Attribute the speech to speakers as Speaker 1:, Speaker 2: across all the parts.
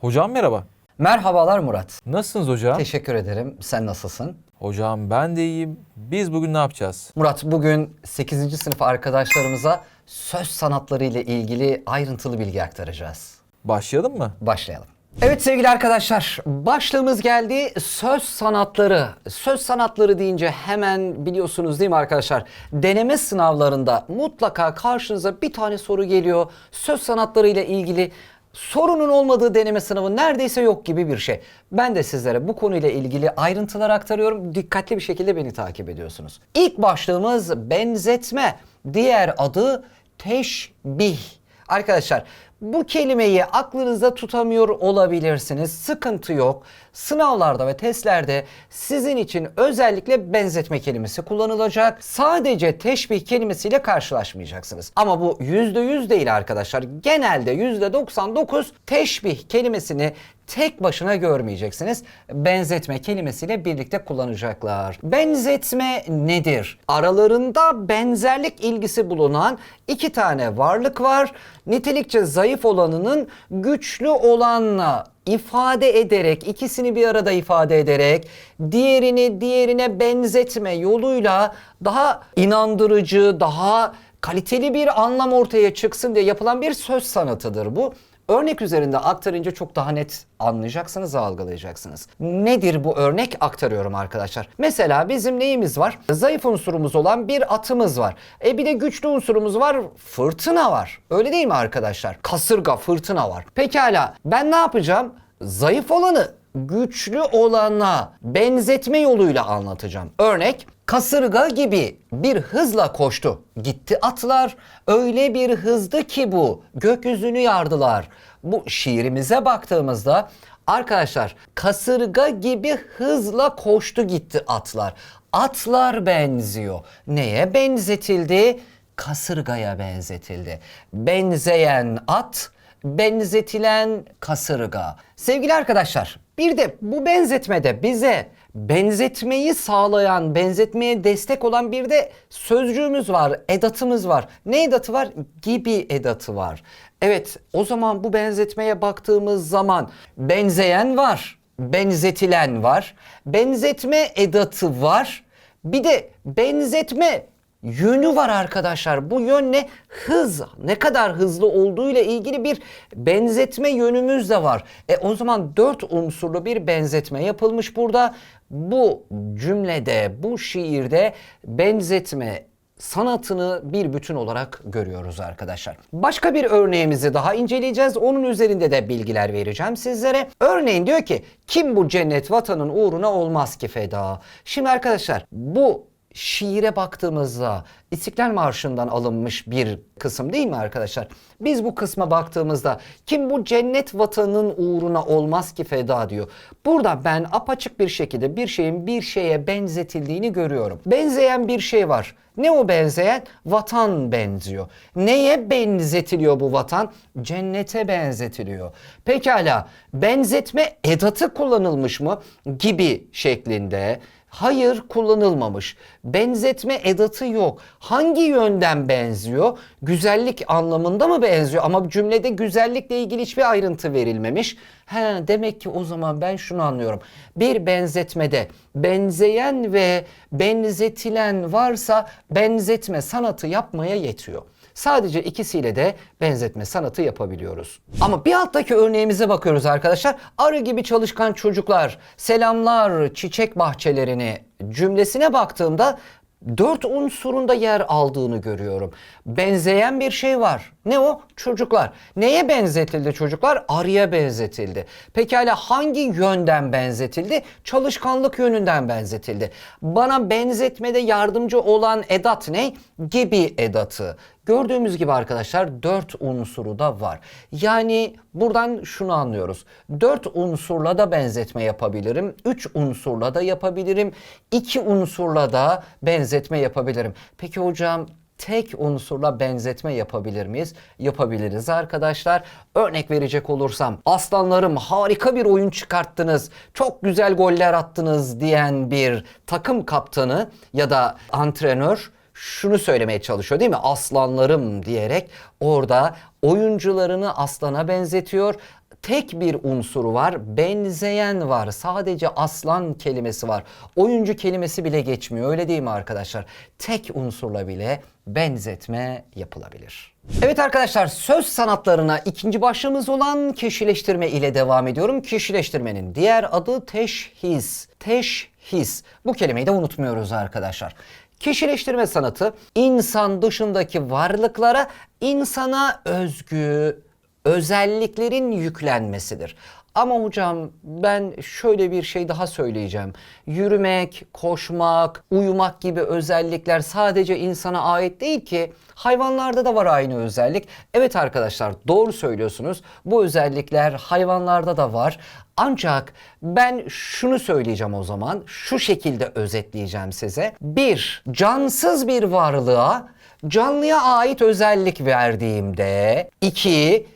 Speaker 1: Hocam merhaba.
Speaker 2: Merhabalar Murat.
Speaker 1: Nasılsınız hocam?
Speaker 2: Teşekkür ederim. Sen nasılsın?
Speaker 1: hocam ben de iyiyim. Biz bugün ne yapacağız?
Speaker 2: Murat bugün 8. sınıf arkadaşlarımıza söz sanatları ile ilgili ayrıntılı bilgi aktaracağız.
Speaker 1: Başlayalım mı?
Speaker 2: Başlayalım. Evet sevgili arkadaşlar, başlığımız geldi söz sanatları. Söz sanatları deyince hemen biliyorsunuz değil mi arkadaşlar? Deneme sınavlarında mutlaka karşınıza bir tane soru geliyor. Söz sanatları ile ilgili sorunun olmadığı deneme sınavı neredeyse yok gibi bir şey. Ben de sizlere bu konuyla ilgili ayrıntılar aktarıyorum. Dikkatli bir şekilde beni takip ediyorsunuz. İlk başlığımız benzetme. Diğer adı teşbih. Arkadaşlar bu kelimeyi aklınızda tutamıyor olabilirsiniz. Sıkıntı yok. Sınavlarda ve testlerde sizin için özellikle benzetme kelimesi kullanılacak. Sadece teşbih kelimesiyle karşılaşmayacaksınız. Ama bu %100 değil arkadaşlar. Genelde %99 teşbih kelimesini tek başına görmeyeceksiniz. Benzetme kelimesiyle birlikte kullanacaklar. Benzetme nedir? Aralarında benzerlik ilgisi bulunan iki tane varlık var. Nitelikçe zayıf olanının güçlü olanla ifade ederek, ikisini bir arada ifade ederek, diğerini diğerine benzetme yoluyla daha inandırıcı, daha kaliteli bir anlam ortaya çıksın diye yapılan bir söz sanatıdır bu. Örnek üzerinde aktarınca çok daha net anlayacaksınız, algılayacaksınız. Nedir bu örnek aktarıyorum arkadaşlar. Mesela bizim neyimiz var? Zayıf unsurumuz olan bir atımız var. E bir de güçlü unsurumuz var, fırtına var. Öyle değil mi arkadaşlar? Kasırga, fırtına var. Pekala ben ne yapacağım? Zayıf olanı güçlü olana benzetme yoluyla anlatacağım. Örnek kasırga gibi bir hızla koştu. Gitti atlar öyle bir hızdı ki bu gökyüzünü yardılar. Bu şiirimize baktığımızda arkadaşlar kasırga gibi hızla koştu gitti atlar. Atlar benziyor. Neye benzetildi? Kasırgaya benzetildi. Benzeyen at benzetilen kasırga. Sevgili arkadaşlar, bir de bu benzetmede bize benzetmeyi sağlayan, benzetmeye destek olan bir de sözcüğümüz var, edatımız var. Ne edatı var? Gibi edatı var. Evet, o zaman bu benzetmeye baktığımız zaman benzeyen var, benzetilen var, benzetme edatı var. Bir de benzetme yönü var arkadaşlar. Bu yön ne? Hız. Ne kadar hızlı olduğuyla ilgili bir benzetme yönümüz de var. E o zaman dört unsurlu bir benzetme yapılmış burada. Bu cümlede, bu şiirde benzetme sanatını bir bütün olarak görüyoruz arkadaşlar. Başka bir örneğimizi daha inceleyeceğiz. Onun üzerinde de bilgiler vereceğim sizlere. Örneğin diyor ki kim bu cennet vatanın uğruna olmaz ki feda. Şimdi arkadaşlar bu şiire baktığımızda İstiklal Marşı'ndan alınmış bir kısım değil mi arkadaşlar? Biz bu kısma baktığımızda kim bu cennet vatanın uğruna olmaz ki feda diyor. Burada ben apaçık bir şekilde bir şeyin bir şeye benzetildiğini görüyorum. Benzeyen bir şey var. Ne o benzeyen? Vatan benziyor. Neye benzetiliyor bu vatan? Cennete benzetiliyor. Pekala benzetme edatı kullanılmış mı? Gibi şeklinde. Hayır kullanılmamış. Benzetme edatı yok. Hangi yönden benziyor? Güzellik anlamında mı benziyor? Ama cümlede güzellikle ilgili hiçbir ayrıntı verilmemiş. He, demek ki o zaman ben şunu anlıyorum. Bir benzetmede benzeyen ve benzetilen varsa benzetme sanatı yapmaya yetiyor. Sadece ikisiyle de benzetme sanatı yapabiliyoruz. Ama bir alttaki örneğimize bakıyoruz arkadaşlar. Arı gibi çalışkan çocuklar, selamlar çiçek bahçelerini cümlesine baktığımda dört unsurunda yer aldığını görüyorum. Benzeyen bir şey var. Ne o? Çocuklar. Neye benzetildi çocuklar? Arıya benzetildi. Pekala hangi yönden benzetildi? Çalışkanlık yönünden benzetildi. Bana benzetmede yardımcı olan edat ne? Gibi edatı. Gördüğümüz gibi arkadaşlar dört unsuru da var. Yani buradan şunu anlıyoruz. Dört unsurla da benzetme yapabilirim. Üç unsurla da yapabilirim. iki unsurla da benzetme yapabilirim. Peki hocam tek unsurla benzetme yapabilir miyiz? Yapabiliriz arkadaşlar. Örnek verecek olursam aslanlarım harika bir oyun çıkarttınız. Çok güzel goller attınız diyen bir takım kaptanı ya da antrenör şunu söylemeye çalışıyor değil mi? Aslanlarım diyerek orada oyuncularını aslana benzetiyor tek bir unsuru var. Benzeyen var. Sadece aslan kelimesi var. Oyuncu kelimesi bile geçmiyor. Öyle değil mi arkadaşlar? Tek unsurla bile benzetme yapılabilir. Evet arkadaşlar söz sanatlarına ikinci başlığımız olan kişileştirme ile devam ediyorum. Kişileştirmenin diğer adı teşhis. Teşhis. Bu kelimeyi de unutmuyoruz arkadaşlar. Kişileştirme sanatı insan dışındaki varlıklara insana özgü özelliklerin yüklenmesidir. Ama hocam ben şöyle bir şey daha söyleyeceğim. Yürümek, koşmak, uyumak gibi özellikler sadece insana ait değil ki. Hayvanlarda da var aynı özellik. Evet arkadaşlar doğru söylüyorsunuz. Bu özellikler hayvanlarda da var. Ancak ben şunu söyleyeceğim o zaman. Şu şekilde özetleyeceğim size. Bir, cansız bir varlığa canlıya ait özellik verdiğimde. iki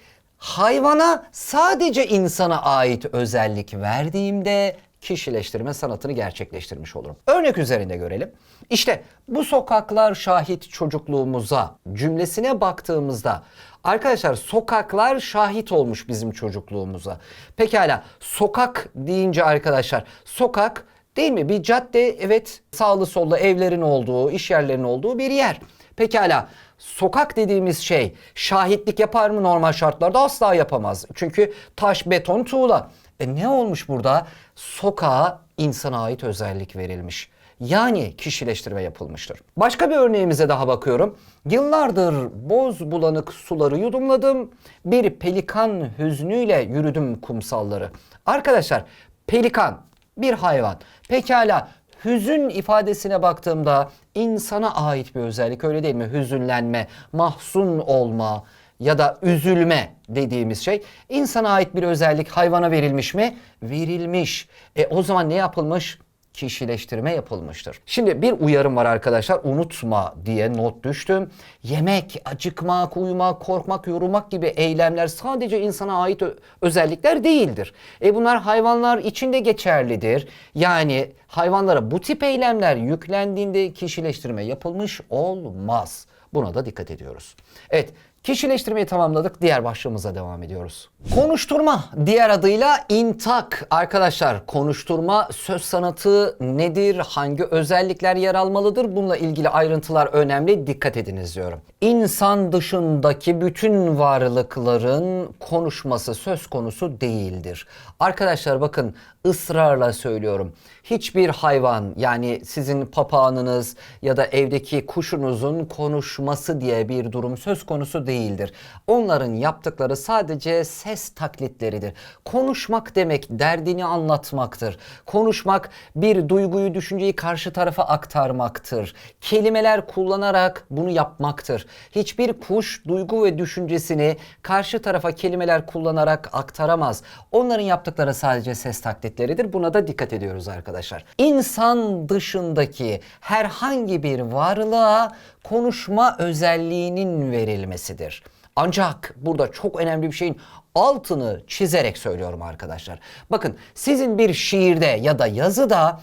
Speaker 2: hayvana sadece insana ait özellik verdiğimde kişileştirme sanatını gerçekleştirmiş olurum. Örnek üzerinde görelim. İşte bu sokaklar şahit çocukluğumuza cümlesine baktığımızda arkadaşlar sokaklar şahit olmuş bizim çocukluğumuza. Pekala sokak deyince arkadaşlar sokak değil mi? Bir cadde evet sağlı sollu evlerin olduğu, iş yerlerinin olduğu bir yer. Pekala sokak dediğimiz şey şahitlik yapar mı normal şartlarda? Asla yapamaz. Çünkü taş, beton, tuğla. E ne olmuş burada? Sokağa insana ait özellik verilmiş. Yani kişileştirme yapılmıştır. Başka bir örneğimize daha bakıyorum. Yıllardır boz bulanık suları yudumladım. Bir pelikan hüznüyle yürüdüm kumsalları. Arkadaşlar pelikan bir hayvan. Pekala hüzün ifadesine baktığımda insana ait bir özellik öyle değil mi? Hüzünlenme, mahzun olma ya da üzülme dediğimiz şey insana ait bir özellik hayvana verilmiş mi? Verilmiş. E o zaman ne yapılmış? Kişileştirme yapılmıştır. Şimdi bir uyarım var arkadaşlar unutma diye not düştüm. Yemek, acıkmak, uyumak, korkmak, yorulmak gibi eylemler sadece insana ait özellikler değildir. E bunlar hayvanlar için de geçerlidir. Yani hayvanlara bu tip eylemler yüklendiğinde kişileştirme yapılmış olmaz. Buna da dikkat ediyoruz. Evet Kişileştirmeyi tamamladık. Diğer başlığımıza devam ediyoruz. Konuşturma diğer adıyla intak. Arkadaşlar konuşturma söz sanatı nedir? Hangi özellikler yer almalıdır? Bununla ilgili ayrıntılar önemli. Dikkat ediniz diyorum. İnsan dışındaki bütün varlıkların konuşması söz konusu değildir. Arkadaşlar bakın ısrarla söylüyorum. Hiçbir hayvan yani sizin papağanınız ya da evdeki kuşunuzun konuşması diye bir durum söz konusu değildir. Onların yaptıkları sadece ses taklitleridir. Konuşmak demek derdini anlatmaktır. Konuşmak bir duyguyu, düşünceyi karşı tarafa aktarmaktır. Kelimeler kullanarak bunu yapmaktır. Hiçbir kuş duygu ve düşüncesini karşı tarafa kelimeler kullanarak aktaramaz. Onların yaptıkları sadece ses taklitleridir. Buna da dikkat ediyoruz arkadaşlar. İnsan dışındaki herhangi bir varlığa konuşma özelliğinin verilmesidir. Ancak burada çok önemli bir şeyin altını çizerek söylüyorum arkadaşlar. Bakın sizin bir şiirde ya da yazıda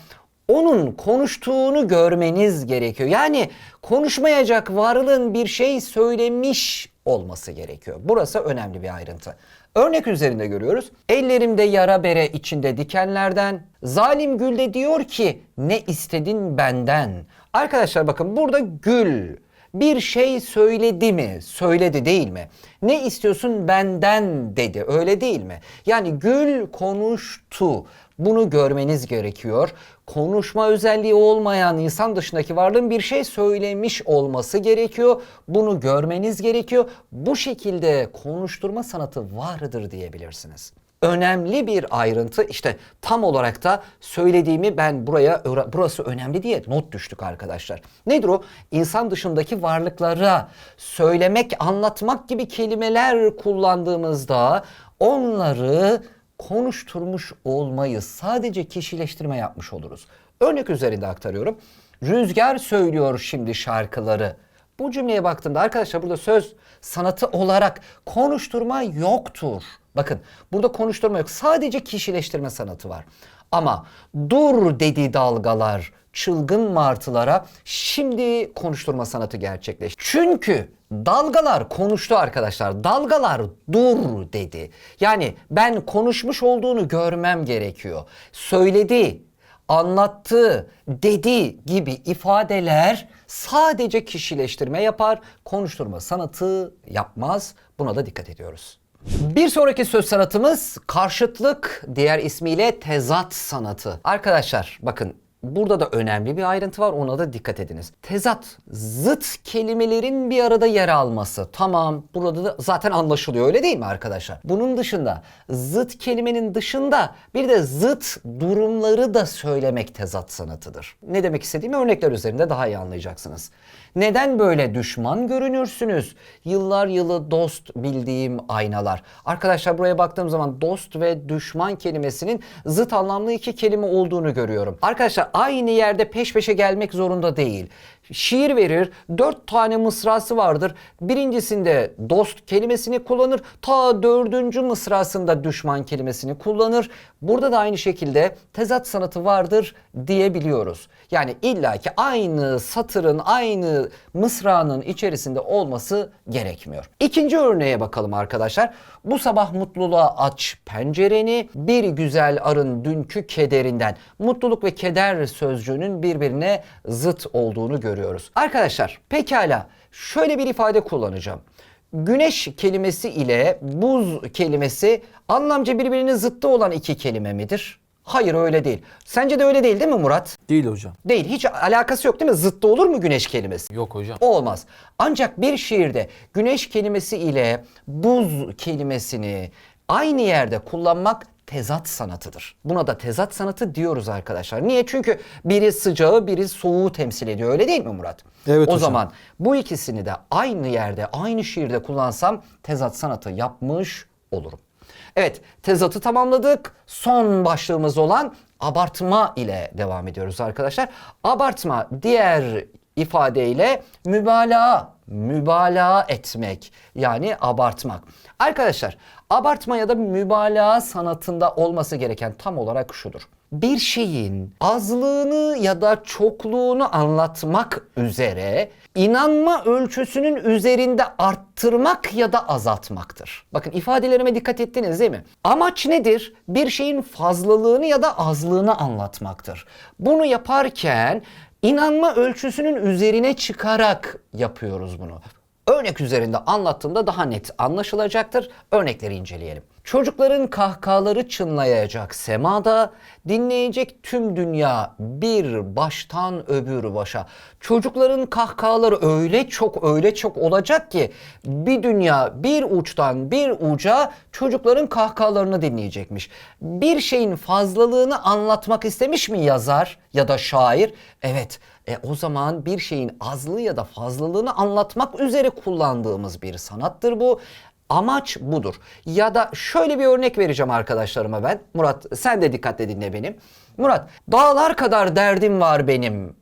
Speaker 2: onun konuştuğunu görmeniz gerekiyor. Yani konuşmayacak varlığın bir şey söylemiş olması gerekiyor. Burası önemli bir ayrıntı. Örnek üzerinde görüyoruz. Ellerimde yara bere içinde dikenlerden. Zalim Gül de diyor ki ne istedin benden? Arkadaşlar bakın burada Gül bir şey söyledi mi? Söyledi değil mi? Ne istiyorsun benden dedi öyle değil mi? Yani Gül konuştu. Bunu görmeniz gerekiyor. Konuşma özelliği olmayan insan dışındaki varlığın bir şey söylemiş olması gerekiyor. Bunu görmeniz gerekiyor. Bu şekilde konuşturma sanatı vardır diyebilirsiniz önemli bir ayrıntı işte tam olarak da söylediğimi ben buraya burası önemli diye not düştük arkadaşlar. Nedir o? İnsan dışındaki varlıklara söylemek, anlatmak gibi kelimeler kullandığımızda onları konuşturmuş olmayı sadece kişileştirme yapmış oluruz. Örnek üzerinde aktarıyorum. Rüzgar söylüyor şimdi şarkıları. Bu cümleye baktığımda arkadaşlar burada söz sanatı olarak konuşturma yoktur. Bakın burada konuşturma yok. Sadece kişileştirme sanatı var. Ama dur dedi dalgalar çılgın martılara şimdi konuşturma sanatı gerçekleş. Çünkü Dalgalar konuştu arkadaşlar. Dalgalar dur dedi. Yani ben konuşmuş olduğunu görmem gerekiyor. Söyledi, anlattı, dedi gibi ifadeler sadece kişileştirme yapar, konuşturma sanatı yapmaz. Buna da dikkat ediyoruz. Bir sonraki söz sanatımız karşıtlık, diğer ismiyle tezat sanatı. Arkadaşlar bakın Burada da önemli bir ayrıntı var ona da dikkat ediniz. Tezat, zıt kelimelerin bir arada yer alması. Tamam burada da zaten anlaşılıyor öyle değil mi arkadaşlar? Bunun dışında zıt kelimenin dışında bir de zıt durumları da söylemek tezat sanatıdır. Ne demek istediğimi örnekler üzerinde daha iyi anlayacaksınız. Neden böyle düşman görünürsünüz? Yıllar yılı dost bildiğim aynalar. Arkadaşlar buraya baktığım zaman dost ve düşman kelimesinin zıt anlamlı iki kelime olduğunu görüyorum. Arkadaşlar aynı yerde peş peşe gelmek zorunda değil. Şiir verir, dört tane mısrası vardır. Birincisinde dost kelimesini kullanır, ta dördüncü mısrasında düşman kelimesini kullanır. Burada da aynı şekilde tezat sanatı vardır diyebiliyoruz. Yani illaki aynı satırın, aynı mısranın içerisinde olması gerekmiyor. İkinci örneğe bakalım arkadaşlar. Bu sabah mutluluğa aç pencereni, bir güzel arın dünkü kederinden. Mutluluk ve keder sözcüğünün birbirine zıt olduğunu görüyoruz. Arkadaşlar pekala şöyle bir ifade kullanacağım. Güneş kelimesi ile buz kelimesi anlamca birbirinin zıttı olan iki kelime midir? Hayır öyle değil. Sence de öyle değil değil mi Murat?
Speaker 1: Değil hocam.
Speaker 2: Değil. Hiç alakası yok değil mi? Zıttı olur mu güneş kelimesi?
Speaker 1: Yok hocam.
Speaker 2: Olmaz. Ancak bir şiirde güneş kelimesi ile buz kelimesini aynı yerde kullanmak tezat sanatıdır. Buna da tezat sanatı diyoruz arkadaşlar. Niye? Çünkü biri sıcağı, biri soğuğu temsil ediyor. Öyle değil mi Murat?
Speaker 1: Evet
Speaker 2: O
Speaker 1: hocam.
Speaker 2: zaman bu ikisini de aynı yerde, aynı şiirde kullansam tezat sanatı yapmış olurum. Evet, tezatı tamamladık. Son başlığımız olan abartma ile devam ediyoruz arkadaşlar. Abartma diğer ifadeyle mübalağa, mübalağa etmek yani abartmak. Arkadaşlar abartma ya da mübalağa sanatında olması gereken tam olarak şudur. Bir şeyin azlığını ya da çokluğunu anlatmak üzere inanma ölçüsünün üzerinde arttırmak ya da azaltmaktır. Bakın ifadelerime dikkat ettiniz değil mi? Amaç nedir? Bir şeyin fazlalığını ya da azlığını anlatmaktır. Bunu yaparken inanma ölçüsünün üzerine çıkarak yapıyoruz bunu. Örnek üzerinde anlattığımda daha net anlaşılacaktır. Örnekleri inceleyelim. Çocukların kahkahaları çınlayacak semada, dinleyecek tüm dünya bir baştan öbür başa. Çocukların kahkahaları öyle çok öyle çok olacak ki bir dünya bir uçtan bir uca çocukların kahkahalarını dinleyecekmiş. Bir şeyin fazlalığını anlatmak istemiş mi yazar ya da şair? Evet. E o zaman bir şeyin azlığı ya da fazlalığını anlatmak üzere kullandığımız bir sanattır bu. Amaç budur. Ya da şöyle bir örnek vereceğim arkadaşlarıma ben. Murat sen de dikkatle dinle benim. Murat dağlar kadar derdim var benim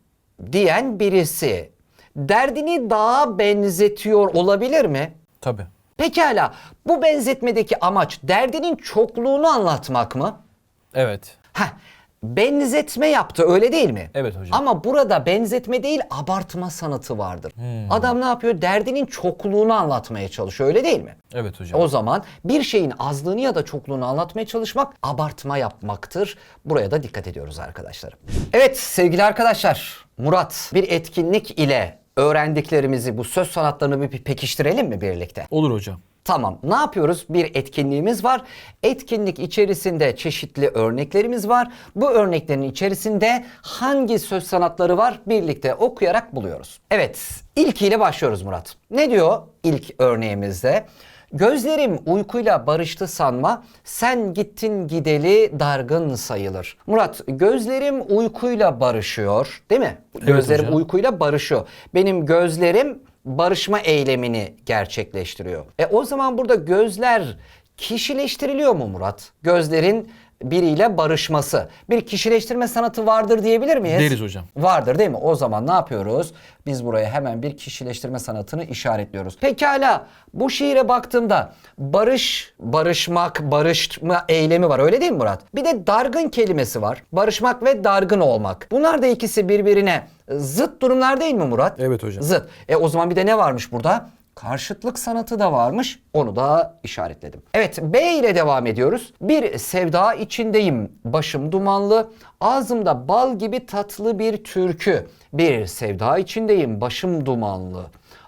Speaker 2: diyen birisi derdini dağa benzetiyor olabilir mi?
Speaker 1: Tabii.
Speaker 2: Pekala bu benzetmedeki amaç derdinin çokluğunu anlatmak mı?
Speaker 1: Evet.
Speaker 2: Heh, benzetme yaptı öyle değil mi?
Speaker 1: Evet hocam.
Speaker 2: Ama burada benzetme değil abartma sanatı vardır. Adam ne yapıyor? Derdinin çokluğunu anlatmaya çalışıyor öyle değil mi?
Speaker 1: Evet hocam.
Speaker 2: O zaman bir şeyin azlığını ya da çokluğunu anlatmaya çalışmak abartma yapmaktır. Buraya da dikkat ediyoruz arkadaşlarım. Evet sevgili arkadaşlar Murat bir etkinlik ile öğrendiklerimizi bu söz sanatlarını bir pekiştirelim mi birlikte?
Speaker 1: Olur hocam.
Speaker 2: Tamam. Ne yapıyoruz? Bir etkinliğimiz var. Etkinlik içerisinde çeşitli örneklerimiz var. Bu örneklerin içerisinde hangi söz sanatları var? Birlikte okuyarak buluyoruz. Evet, ilkiyle başlıyoruz Murat. Ne diyor ilk örneğimizde? Gözlerim uykuyla barıştı sanma, sen gittin gideli dargın sayılır. Murat, gözlerim uykuyla barışıyor, değil mi? gözlerim
Speaker 1: hocam.
Speaker 2: uykuyla barışıyor. Benim gözlerim barışma eylemini gerçekleştiriyor. E o zaman burada gözler kişileştiriliyor mu Murat? Gözlerin biriyle barışması. Bir kişileştirme sanatı vardır diyebilir miyiz?
Speaker 1: Deriz hocam.
Speaker 2: Vardır değil mi? O zaman ne yapıyoruz? Biz buraya hemen bir kişileştirme sanatını işaretliyoruz. Pekala bu şiire baktığımda barış, barışmak, barışma eylemi var öyle değil mi Murat? Bir de dargın kelimesi var. Barışmak ve dargın olmak. Bunlar da ikisi birbirine zıt durumlar değil mi Murat?
Speaker 1: Evet hocam.
Speaker 2: Zıt. E o zaman bir de ne varmış burada? Karşıtlık sanatı da varmış. Onu da işaretledim. Evet B ile devam ediyoruz. Bir sevda içindeyim. Başım dumanlı. Ağzımda bal gibi tatlı bir türkü. Bir sevda içindeyim. Başım dumanlı.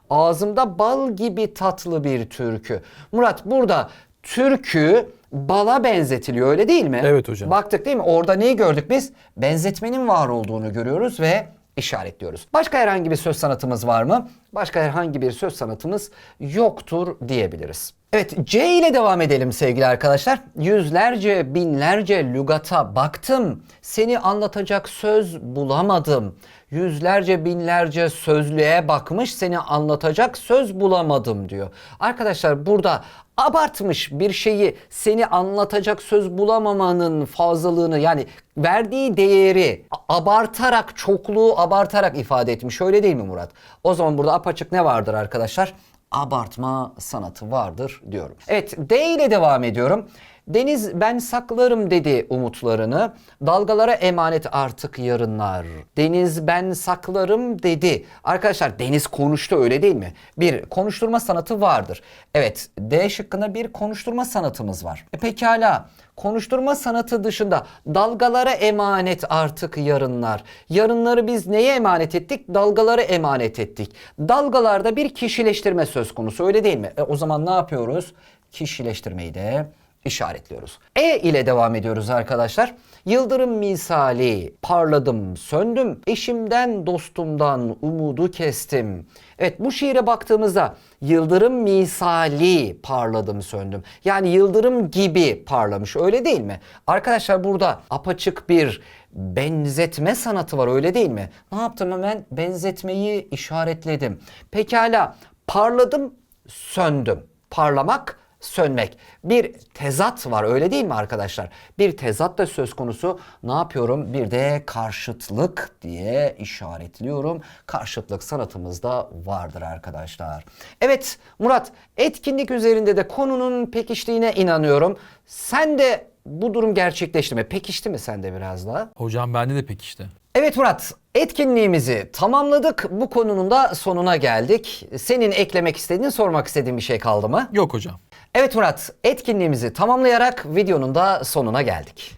Speaker 2: Ağzımda bal gibi tatlı bir türkü. Murat burada türkü bala benzetiliyor öyle değil mi?
Speaker 1: Evet hocam.
Speaker 2: Baktık değil mi? Orada neyi gördük biz? Benzetmenin var olduğunu görüyoruz ve işaretliyoruz. Başka herhangi bir söz sanatımız var mı? Başka herhangi bir söz sanatımız yoktur diyebiliriz. Evet C ile devam edelim sevgili arkadaşlar. Yüzlerce binlerce lügata baktım. Seni anlatacak söz bulamadım. Yüzlerce binlerce sözlüğe bakmış seni anlatacak söz bulamadım diyor. Arkadaşlar burada abartmış bir şeyi seni anlatacak söz bulamamanın fazlalığını yani verdiği değeri abartarak çokluğu abartarak ifade etmiş öyle değil mi Murat? O zaman burada apaçık ne vardır arkadaşlar? Abartma sanatı vardır diyorum. Evet D ile devam ediyorum. Deniz ben saklarım dedi umutlarını. Dalgalara emanet artık yarınlar. Deniz ben saklarım dedi. Arkadaşlar deniz konuştu öyle değil mi? Bir konuşturma sanatı vardır. Evet D şıkkında bir konuşturma sanatımız var. E pekala konuşturma sanatı dışında dalgalara emanet artık yarınlar. Yarınları biz neye emanet ettik? Dalgalara emanet ettik. Dalgalarda bir kişileştirme söz konusu öyle değil mi? E, o zaman ne yapıyoruz? Kişileştirmeyi de işaretliyoruz. E ile devam ediyoruz arkadaşlar. Yıldırım misali parladım söndüm eşimden dostumdan umudu kestim. Evet bu şiire baktığımızda yıldırım misali parladım söndüm. Yani yıldırım gibi parlamış öyle değil mi? Arkadaşlar burada apaçık bir benzetme sanatı var öyle değil mi? Ne yaptım hemen benzetmeyi işaretledim. Pekala parladım söndüm. Parlamak sönmek. Bir tezat var öyle değil mi arkadaşlar? Bir tezat da söz konusu. Ne yapıyorum? Bir de karşıtlık diye işaretliyorum. Karşıtlık sanatımızda vardır arkadaşlar. Evet Murat etkinlik üzerinde de konunun pekiştiğine inanıyorum. Sen de bu durum gerçekleşti mi? Pekişti mi sende biraz daha?
Speaker 1: Hocam bende de pek işte.
Speaker 2: Evet Murat, etkinliğimizi tamamladık. Bu konunun da sonuna geldik. Senin eklemek istediğin, sormak istediğin bir şey kaldı mı?
Speaker 1: Yok hocam.
Speaker 2: Evet Murat, etkinliğimizi tamamlayarak videonun da sonuna geldik.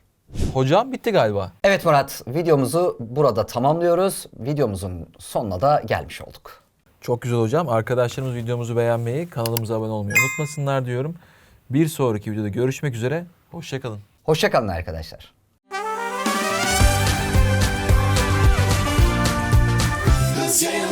Speaker 1: Hocam bitti galiba.
Speaker 2: Evet Murat, videomuzu burada tamamlıyoruz. Videomuzun sonuna da gelmiş olduk.
Speaker 1: Çok güzel hocam. Arkadaşlarımız videomuzu beğenmeyi, kanalımıza abone olmayı unutmasınlar diyorum. Bir sonraki videoda görüşmek üzere. Hoşçakalın.
Speaker 2: Hoşçakalın arkadaşlar.
Speaker 3: Yeah,